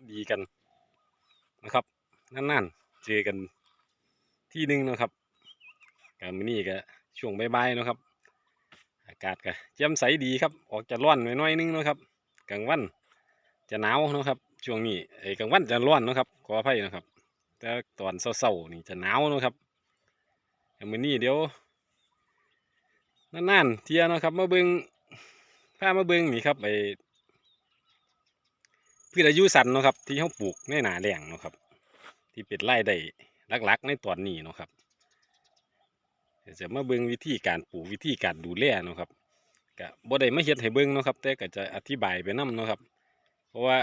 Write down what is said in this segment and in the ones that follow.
วัดดีกันนะครับนั่นๆเจอกันที่หนึ่งนะครับกับมื้อนี้ก็ช่วงบ่ายๆนะครับ อากาศก็แจ่มใสดีครับ ออกจะร้อนหน่อยๆนึงนะครับกลางวันจะหนาวนะครับช่วงนี้ไอ้กลางวันจะร้อนนะครับขออภัยนะครับ แต่ตอนเช้าๆนี่จะหนาวนะครับแต่มื้อนี้เดี๋ยวนานๆเที่ยนะครับมาเบิ่งพามาเบิ่งนี่ครับไอ้ พืชอายุสั้นเนาะครับ ที่เขาปลูกในหนาแล้งเนาะครับ ที่เป็นรายได้หลักๆ ในตอนนี้เนาะครับจะมาเบิ่งวิธีการปลูกวิธีการดูแลเนาะครับก็บ่ได้มาเฮ็ดให้เบิ่งเนาะครับ แต่ก็จะอธิบายไปนํเนาะครับ เพราะว่า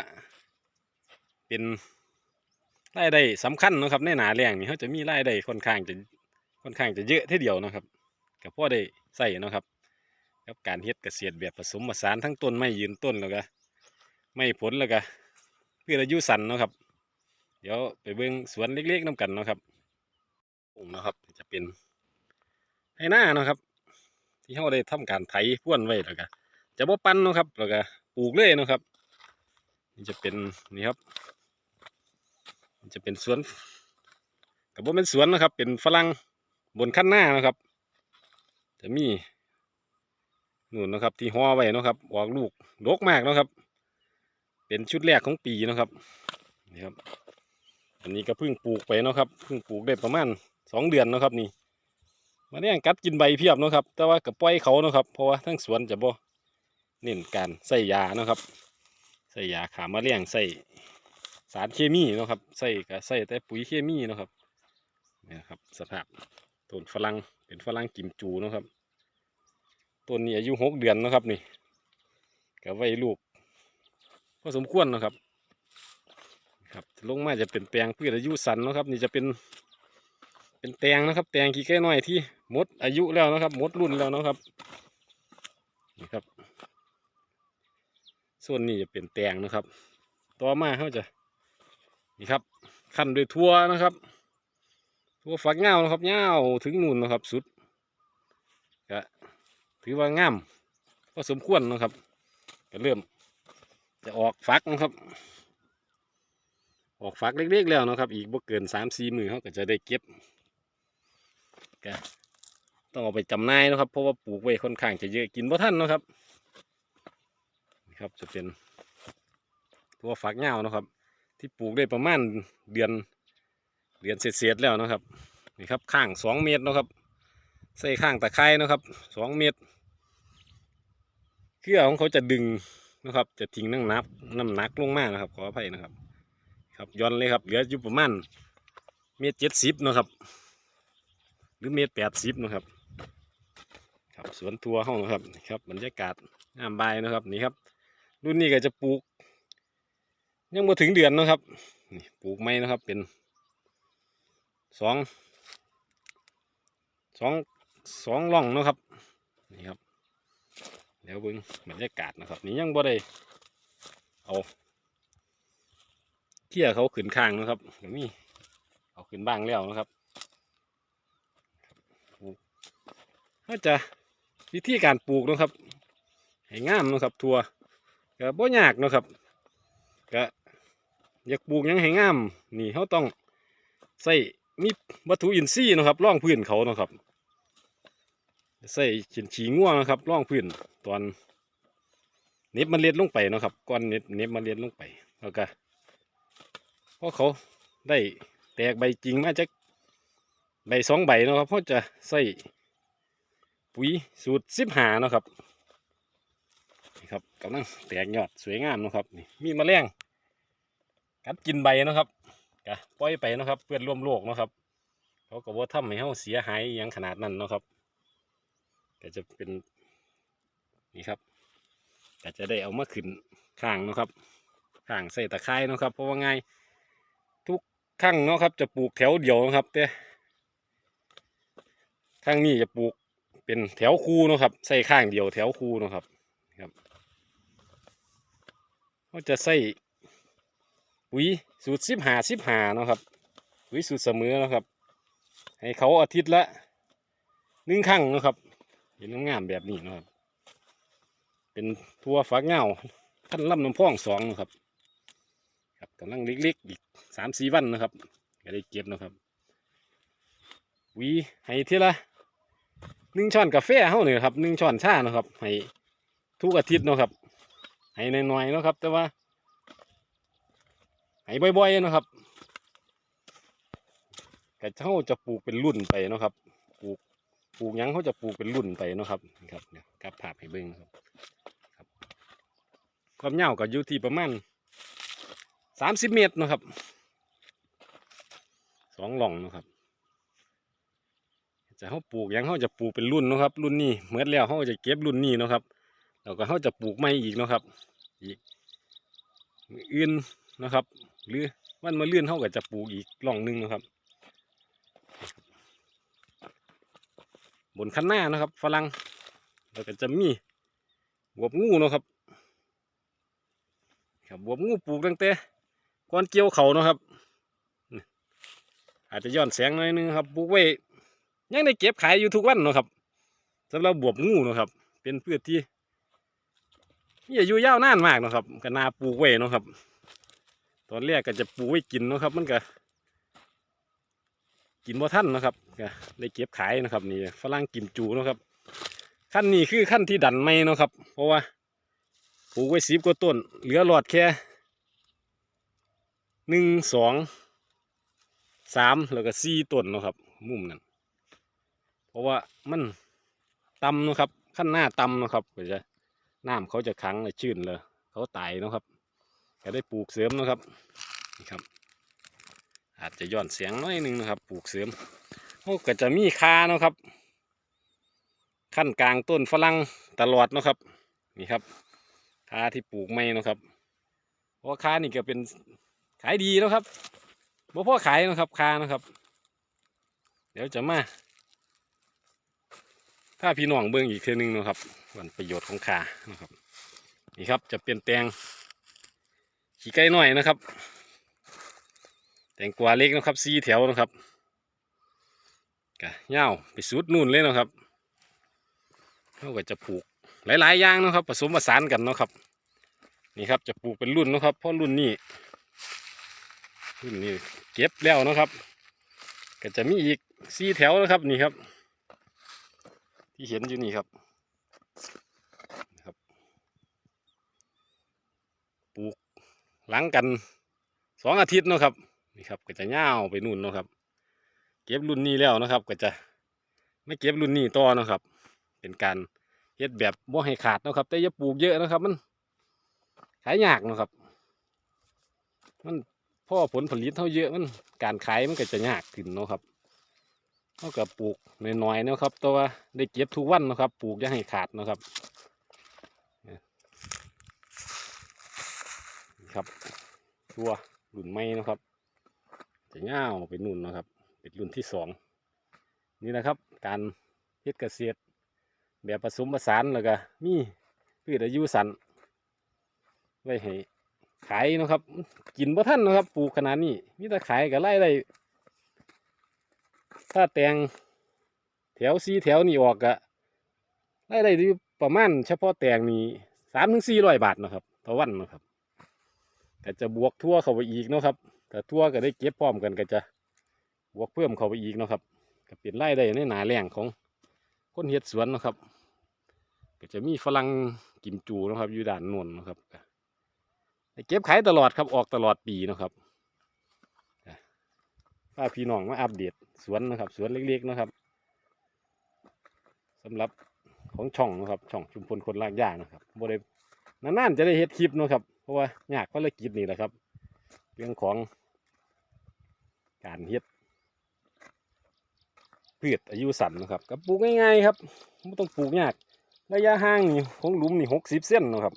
เป็นรายได้สำคัญนะครับในหนาแล้งนี่เขาจะมีรายได้ค่อนข้างจะค่อนข้างจะเยอะทีเดียวนะครับก็พอได้ใส่นะครับกับการเฮ็ดเกษตรแบบผสมผสานทั้งต้นไม้ยืนต้นแล้วก็ ไม้ผลแล้วก็เพืชออายุสั้นเนาะครับ เดี๋ยวไปเบิ่งสวนเล็กๆน้กันเนาะครับผมนะครับ จะเป็นไห้หน้าเนาะครับ ที่เขาได้ทำการไถพ่วนไว้แล้วก็จะบ่ปั้นเนาะครับแล้วก็ปลูกเลยเนาะครับนี่จะเป็นนี่ครับจะเป็นสวนกับว่าเป็นสวนนะครับ เป็นฝรั่งบนขั้นหน้านะครับ จะมีนู่นนะครับ ที่ห่อไว้นะครับออกลูกดกมากนะครับ เป็นชุดแรกของปีนะครับนี่ครับ อันนี้ก็เพิ่งปลูกไปนะครับเพิ่งปลูกได้ประมาณสองเดือนนะครับนี่มาเนี่ยกัดกินใบเพียบนะครับ แต่ว่ากับปล่อยเขานะครับเพราะว่าทั้งสวนจะบ่เน้นการใส่ยานะครับ ใส่ยาขามาเลี้ยงใส่สารเคมีนะครับใส่ก็ใส่แต่ปุ๋ยเคมีนะครับนี่ครับสภาพต้นฝรั่งเป็นฝรั่งกิมจูนะครับต้นนี้อายุหกเดือนนะครับนี่ก็ไว้ลูก อสมควรนะครับ ครับลงมาจะเป็นแปลงพืชอายุสันนะครับ นี่จะเป็นเป็นแตงนะครับ แตงขี้ไก่น้อยที่มดอายุแล้วนะครับมดรุ่นแล้วนะครับนี่ครับส่วนนี้จะเป็นแตงนะครับ ต่อมาเขาจะนี่ครับขั้นด้วยทั่วนะครับทั่วฝักเงานะครับเงาถึงนู่นนะครับ สุดก็ถือว่างามก็สมควรนะครับก็เริ่ม จะออกฝักนะครับ ออกฝักเล็กๆแล้วนะครับ อีกบ่เกินสามสี่มือเขาก็จะได้เก็บก็ต้องเอาไปจำหน่ายนะครับ เพราะว่าปลูกไว้ค่อนข้างจะเยอะกินบ่ทันนะครับนะครับจะเป็นตัวฝักเงานะครับ ที่ปลูกได้ประมาณเดือนเดือนเศษๆแล้วนะครับนี่ครับข้างสองเมตรนะครับ ใส่ข้างตะไคร้นะครับสองเมตรเครือของเขาจะดึง นะครับ จะทิ้งน้ำหนักน้ำหนักลงมากนะครับ ขออภัยนะครับ ครับย้อนเลยครับเหลืออยู่ประมาณเมตรเจ็ดสิบนะครับ หรือเมตรแปดสิบนะครับ ครับสวนทัวห้องนะครับนี่ครับบรรยากาศงามบายนะครับนี่ครับ รุ่นนี้ก็จะปลูก ยังมาถึงเดือนนะครับนี่ปลูกไม้นะครับเป็นสองสองสองร่องนะครับ เดี๋ยวเบิ่งบรรยากาศนะครับ นี่ยังบ่ได้เอาเที่ยเขาขึ้นข้างนะครับเดี๋ยวนี้เอาขึ้นบ้างแล้วนะครับเขาจะวิธีการปลูกนะครับให้งามนะครับ ทัวก็บ่ยากนะครับก็อยากปลูกยังให้งาม นี่เขาต้องใส่มีวัตถุอินทรีย์นะครับร่องพื้นเขานะครับ ใส่ขีนฉีง่วงนะครับร่องพื้นตอนเน็บเล็ดลงไปนะครับก้อนเน็บเน็บเล็ดลงไปแล้วก็เพราะเขาได้แตกใบจริงมาจากใบสองใบนะครับเพราะจะใส่ปุ๋ยสูตรสิบหานะครับนี่ครับกำลังแตกยอดสวยงามนะครับนี่มีมแมลงกัดกินใบนะครับกะปล่อยไปนะครับเพื่อนร่วมโลกนะครับ เขาก็บ่ทำให้เขาเสียหายอหยังขนาดนั้นนะครับ ก็จะเป็นนี่ครับก็จะได้เอามาขึ้นข้างนะครับข้างใส่ตะไคร้นะครับ เพราะว่าไงทุกข้างเนาะครับ จะปลูกแถวเดียวนะครับแต่ข้างนี้จะปลูกเป็นแถวคูนะครับ ใส่ข้างเดียวแถวคูนะครับครับเขาจะใส่ปุ๋ยสูตรสิบหาสิบหานะครับปุ๋ยสูตรเสมอนะครับ ให้เขาอาทิตย์ละหนึ่งครั้งนะครับ เห็นงามแบบนี้นะครับ เป็นทั่วฝักเงาขั้นลำน้ำพองสองนะครับ ครับกำลังเล็กๆอีกสามสี่วันนะครับก็ได้เก็บนะครับวีให้เทีละหนึ่งช้อนกาแฟเฮาเนี่ยครับหนึ่งช้อนชานะครับให้ทุกอาทิตย์นะครับให้น้อยๆนะครับ แต่ว่าให้บ่อยๆนะครับก็เฮาจะปลูกเป็นรุ่นไปนะครับปลูก ปลูกยังเขาจะปลูกเป็นรุ่นไปนะครับนะครับเนี่ยกับภาพให้เบิ่งนะครับครับความยาวก็อยู่ที่ประมาณสามสิบเมตรนะครับสองหล่องนะครับจะเขาปลูกยังเขาจะปลูกเป็นรุ่นนะครับ รุ่นนี้เมื่อแล้วเขาจะเก็บรุ่นนี้นะครับแล้วก็เขาจะปลูกใหม่อีกนะครับ อีกอื่นนะครับ หรือวันมะเลื่อนเขาก็จะปลูกอีกหล่องหนึงนะครับ บนคันหน้านะครับฝรั่งแล้วก็จะมีบวบงูนะครับครับบวบงูปลูกตั้งแต่ก่อนเกี่ยวเขานะครับ อาจจะย้อนแสงหน่อยนึงครับปลูกไว้ยังได้เก็บขายอยู่ทุกวันนะครับสำหรับบวบงูนะครับ เป็นพืชที่มีอายุยาวนานมากนะครับก็นาปลูกไว้นะครับ ตอนแรกก็จะปลูกไว้กินนะครับ มันก็กินบ่ทันนะครับ ก็ได้เก็บขายนะครับนี่ฝรั่งกิมจูนะครับขั้นนี้คือขั้นที่ดันไม่นะครับ เพราะว่าปลูกไว้สิบกว่าต้น เหลือหลอดแค่หนึ่งสองสามแล้วก็สี่ต้นนะครับ มุมนั้นเพราะว่ามันต่ำนะครับขั้นหน้าต่ำนะครับก็จะน้ำเขาจะขังเลยชื้นเลยเขาตายนะครับก็ได้ปลูกเสริมนะครับนี่ครับ อาจจะย้อนเสียงน้อยหนึงนะครับ ปลูกเสริม เขาก็จะมีคาเนาะครับ ขั้นกลางต้นฝรั่งตลอดเนาะครับ นี่ครับคาที่ปลูกไม่นาะครับ เพราะคานี่ก็เป็นขายดีเนาะครับบ่พ่อขายเนาะครับคาเนาะครับ เดี๋ยวจะมา ถ้าพี่น้องเบิ่งอีกเทื่อนึงเนาะครับวันประโยชน์ของคาเนาะครับ นี่ครับจะเปลี่ยนแตงขี้ไก่น้อยนะครับ แตงกวาเล็กนะครับสีแถวนะครับ กะยาไปสุดนู่นเลยนะครับเขาก็จะปลูกหลายๆอย่างนะครับ ผสมผสานกันนะครับ นี่ครับจะปลูกเป็นรุ่นนะครับ เพราะรุ่นนี้รุ่นนี้เก็บแล้วนะครับ ก็จะมีอีกสี่แถวนะครับนี่ครับ ที่เห็นอยู่นี่ครับนะครับปลูกหลังกันสองอาทิตย์นะครับนี่ครับก็จะย่าไปนู่นนะครับ เก็บรุ่นนี้แล้วนะครับ ก็จะไม่เก็บรุ่นนี้ต่อนะครับ เป็นการเฮ็ดแบบบ่ให้ขาดนะครับ แต่อย่าปลูกเยอะนะครับ มันขายยากนะครับ มันพ่อผลผลิตเท่าเยอะมันการขายมันก็จะยากขึ้นนะครับเท่ากับปลูกน้อยๆนะครับแต่ว่าได้เก็บทุกวันนะครับ ปลูกอย่าให้ขาดนะครับนี่ครับตัวรุ่นใหม่นะครับจะง่าวเป็นนุ่นนะครับ เป็นรุ่นที่สองนี่นะครับการเฮ็ดเกษตร แบบผสมผสานแล้วก็มีพืชอายุสั้นไว้ให้ขายนะครับ กินบ่ทันนะครับ ปลูกขนาดนี้มีแต่ขายก็ไล่ได้ถ้าแตงแถวซีแถวนี่ออกก็ไล่ได้ประมาณเฉพาะแตงนี่สามถึงสี่ร้อยบาทนะครับต่อวันนะครับก็จะบวกทั่วเข้าไปอีกนะครับแต่ทั่วก็ได้เก็บพร้อมกันก็จะ บวกเพิ่มเข้าไปอีกเนาะครับก็เป็นไล่ได้ในหนาแรงของคนเฮ็ดสวนเนาะครับ ก็จะมีฝรั่งกิมจูนะครับ อยู่ด้านน้นนะครับเก็บขายตลอดครับออกตลอดปีนะครับก็พาพี่น้องมาอัปเดตสวนนะครับ สวนเล็กๆนะครับสำหรับของช่องนะครับ ช่องชุมพลคนลากย่านะครับบ่ได้นานๆจะได้เฮ็ดคลิปนะครับ เพราะว่ายากภารกิจนี่แหละครับ เรื่องของการเฮ็ด พืชอายุสั้นนะครับก็ปลูกง่ายๆครับไม่ต้องปลูกยากระยะห่างนี่ของหลุมนี่หกสิบเซนนะครับ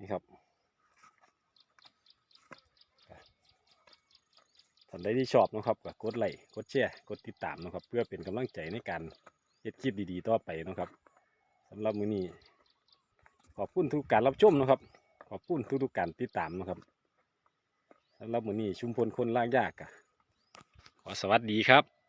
นี่ครับท่านใดที่ชอบนะครับก็กดไลค์กดแชร์กดติดตามนะครับ เพื่อเป็นกำลังใจในการเฮ็ดคลิปดีๆต่อไปนะครับสำหรับมื้อนี้ขอบคุณทุกการรับชมนะครับ ขอบคุณทุกๆการติดตามนะครับสำหรับมื้อนี้ชุมพลคนลากยากอะขอสวัสดีครับ